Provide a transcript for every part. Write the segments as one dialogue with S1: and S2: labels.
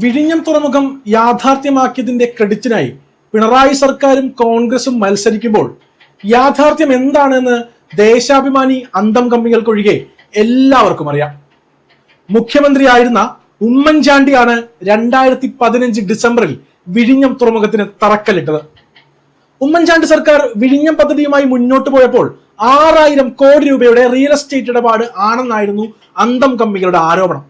S1: വിഴിഞ്ഞം തുറമുഖം യാഥാർത്ഥ്യമാക്കിയതിന്റെ ക്രെഡിറ്റിനായി പിണറായി സർക്കാരും കോൺഗ്രസും മത്സരിക്കുമ്പോൾ യാഥാർത്ഥ്യം എന്താണെന്ന് ദേശാഭിമാനി അന്തം കമ്മികൾക്കൊഴികെ എല്ലാവർക്കും അറിയാം. മുഖ്യമന്ത്രിയായിരുന്ന ഉമ്മൻചാണ്ടിയാണ് രണ്ടായിരത്തി പതിനഞ്ച് ഡിസംബറിൽ വിഴിഞ്ഞം തുറമുഖത്തിന് തറക്കല്ലിട്ടത്. ഉമ്മൻചാണ്ടി സർക്കാർ വിഴിഞ്ഞം പദ്ധതിയുമായി മുന്നോട്ട് പോയപ്പോൾ ആറായിരം കോടി രൂപയുടെ റിയൽ എസ്റ്റേറ്റ് ഇടപാട് ആണെന്നായിരുന്നു അന്തം കമ്മികളുടെ ആരോപണം.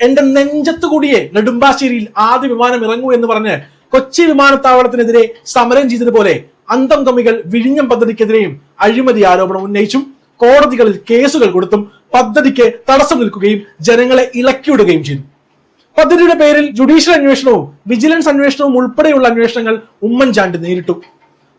S1: എന്റെ നെഞ്ചത്തു കൂടിയേ നെടുമ്പാശ്ശേരിയിൽ ആദ്യ വിമാനം ഇറങ്ങൂ എന്ന് പറഞ്ഞ് കൊച്ചി വിമാനത്താവളത്തിനെതിരെ സമരം ചെയ്തതുപോലെ അന്തം കമ്മികൾ വിഴിഞ്ഞം പദ്ധതിക്കെതിരെയും അഴിമതി ആരോപണം ഉന്നയിച്ചും കോടതികളിൽ കേസുകൾ കൊടുത്തും പദ്ധതിക്ക് തടസ്സം നിൽക്കുകയും ജനങ്ങളെ ഇളക്കിവിടുകയും ചെയ്തു. പദ്ധതിയുടെ പേരിൽ ജുഡീഷ്യൽ അന്വേഷണവും വിജിലൻസ് അന്വേഷണവും ഉൾപ്പെടെയുള്ള അന്വേഷണങ്ങൾ ഉമ്മൻചാണ്ടി നേരിട്ടു.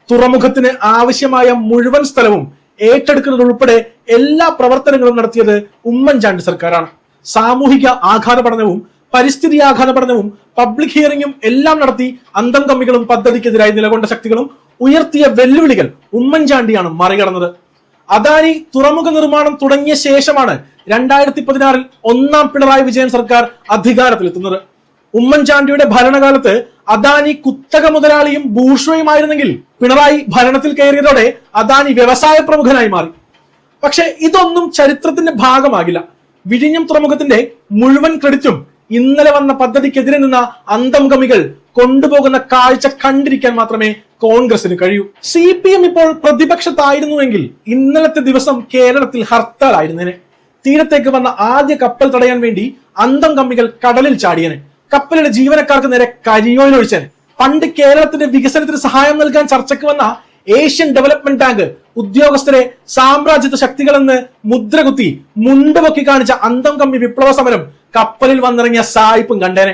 S1: തുറമുഖത്തിന് ആവശ്യമായ മുഴുവൻ സ്ഥലവും ഏറ്റെടുക്കുന്നതുൾപ്പെടെ എല്ലാ പ്രവർത്തനങ്ങളും നടത്തിയത് ഉമ്മൻചാണ്ടി സർക്കാരാണ്. സാമൂഹിക ആഘാത പഠനവും പരിസ്ഥിതി ആഘാത പഠനവും പബ്ലിക് ഹിയറിംഗും എല്ലാം നടത്തി അന്തം കമ്മികളും പദ്ധതിക്കെതിരായി നിലകൊണ്ട ശക്തികളും ഉയർത്തിയ വെല്ലുവിളികൾ ഉമ്മൻചാണ്ടിയാണ് മറികടന്നത്. അദാനി തുറമുഖ നിർമ്മാണം തുടങ്ങിയ ശേഷമാണ് രണ്ടായിരത്തി പതിനാറിൽ ഒന്നാം പിണറായി വിജയൻ സർക്കാർ അധികാരത്തിലെത്തുന്നത്. ഉമ്മൻചാണ്ടിയുടെ ഭരണകാലത്ത് അദാനി കുത്തക മുതലാളിയും ബൂഷ്വയുമായിരുന്നെങ്കിൽ പിണറായി ഭരണത്തിൽ കയറിയതോടെ അദാനി വ്യവസായ പ്രമുഖനായി മാറി. പക്ഷെ ഇതൊന്നും ചരിത്രത്തിന്റെ ഭാഗമാകില്ല. വിഴിഞ്ഞം തുറമുഖത്തിന്റെ മുഴുവൻ ക്രെഡിറ്റും ഇന്നലെ വന്ന പദ്ധതിക്കെതിരെ നിന്ന അന്തം കമ്മികൾ കൊണ്ടുപോകുന്ന കാഴ്ച കണ്ടിരിക്കാൻ മാത്രമേ കോൺഗ്രസിന് കഴിയൂ. സി പി എം ഇപ്പോൾ പ്രതിപക്ഷത്തായിരുന്നുവെങ്കിൽ ഇന്നലത്തെ ദിവസം കേരളത്തിൽ ഹർത്താലായിരുന്നേനെ. തീരത്തേക്ക് വന്ന ആദ്യ കപ്പൽ തടയാൻ വേണ്ടി അന്തം കമ്മികൾ കടലിൽ ചാടിയനെ. കപ്പലിലെ ജീവനക്കാർക്ക് നേരെ കരിയോയിൽ ഒഴിച്ചേനെ പണ്ട് കേരളത്തിന്റെ വികസനത്തിന് സഹായം നൽകാൻ ചർച്ചയ്ക്ക് വന്ന ഏഷ്യൻ ഡെവലപ്മെന്റ് ബാങ്ക് ഉദ്യോഗസ്ഥരെ സാമ്രാജ്യത്വ ശക്തികളെന്ന് മുദ്രകുത്തി മുണ്ടുപൊക്കി കാണിച്ച അന്തം കമ്മി വിപ്ലവ സമരം കപ്പലിൽ വന്നിറങ്ങിയ സായിപ്പും കണ്ടേനെ.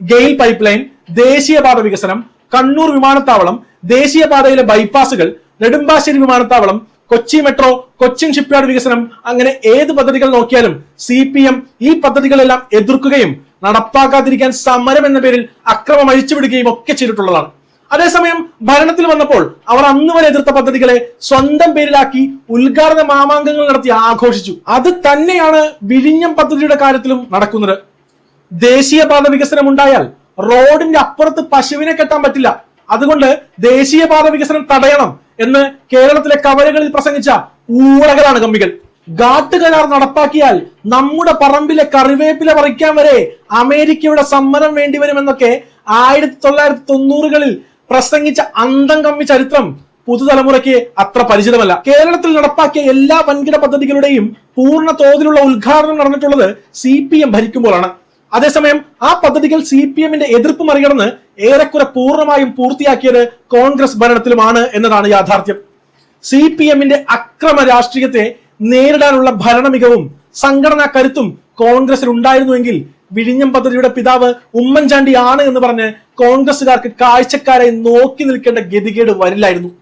S1: ഗെയിൽ പൈപ്പ് ലൈൻ ദേശീയപാത വികസനം കണ്ണൂർ വിമാനത്താവളം ദേശീയപാതയിലെ ബൈപ്പാസുകൾ നെടുമ്പാശ്ശേരി വിമാനത്താവളം കൊച്ചി മെട്രോ കൊച്ചിൻ ഷിപ്പ്യാർഡ് വികസനം അങ്ങനെ ഏത് പദ്ധതികൾ നോക്കിയാലും സി പി എം ഈ പദ്ധതികളെല്ലാം എതിർക്കുകയും നടപ്പാക്കാതിരിക്കാൻ സമരം എന്ന പേരിൽ അക്രമം അഴിച്ചുവിടുകയും ഒക്കെ ചെയ്തിട്ടുള്ളതാണ്. അതേസമയം ഭരണത്തിൽ വന്നപ്പോൾ അവർ അന്ന് വരെ എതിർത്ത പദ്ധതികളെ സ്വന്തം പേരിലാക്കി ഉദ്ഘാടന മാമാങ്കങ്ങൾ നടത്തി ആഘോഷിച്ചു. അത് തന്നെയാണ് വിഴിഞ്ഞം പദ്ധതിയുടെ കാര്യത്തിലും നടക്കുന്നത്. ദേശീയപാത വികസനം ഉണ്ടായാൽ റോഡിന്റെ അപ്പുറത്ത് പശുവിനെ കെട്ടാൻ പറ്റില്ല. അതുകൊണ്ട് ദേശീയപാത വികസനം തടയണം എന്ന് കേരളത്തിലെ കവലകളിൽ പ്രസംഗിച്ച ഊറകളാണ് കമ്മികൾ. ഗാട്ട് കരാർ നടപ്പാക്കിയാൽ നമ്മുടെ പറമ്പിലെ കറിവേപ്പില പറിക്കാൻ വരെ അമേരിക്കയുടെ സമ്മതം വേണ്ടിവരുമെന്നൊക്കെ ആയിരത്തി തൊള്ളായിരത്തി തൊണ്ണൂറുകളിൽ പ്രസംഗിച്ച അന്തം കമ്മി ചരിത്രം പുതുതലമുറയ്ക്ക് അത്ര പരിചിതമല്ല. കേരളത്തിൽ നടപ്പാക്കിയ എല്ലാ വൻകിട പദ്ധതികളുടെയും പൂർണ തോതിലുള്ള ഉദ്ഘാടനം നടന്നിട്ടുള്ളത് സി പി എം ഭരിക്കുമ്പോഴാണ്. അതേസമയം ആ പദ്ധതികൾ സി പി എമ്മിന്റെ എതിർപ്പ് മറികടന്ന് ഏറെക്കുറെ പൂർണമായും പൂർത്തിയാക്കിയത് കോൺഗ്രസ് ഭരണത്തിലുമാണ് എന്നതാണ് യാഥാർത്ഥ്യം. സി പി എമ്മിന്റെ അക്രമ രാഷ്ട്രീയത്തെ നേരിടാനുള്ള ഭരണമികവും സംഘടനാ കരുത്തും കോൺഗ്രസിൽ ഉണ്ടായിരുന്നുവെങ്കിൽ വിഴിഞ്ഞം പദ്ധതിയുടെ പിതാവ് ഉമ്മൻചാണ്ടി ആണ് എന്ന് പറഞ്ഞ് കോൺഗ്രസുകാർക്ക് കാഴ്ചക്കാരെ നോക്കി നിൽക്കേണ്ട ഗതികേട് വരില്ലായിരുന്നു.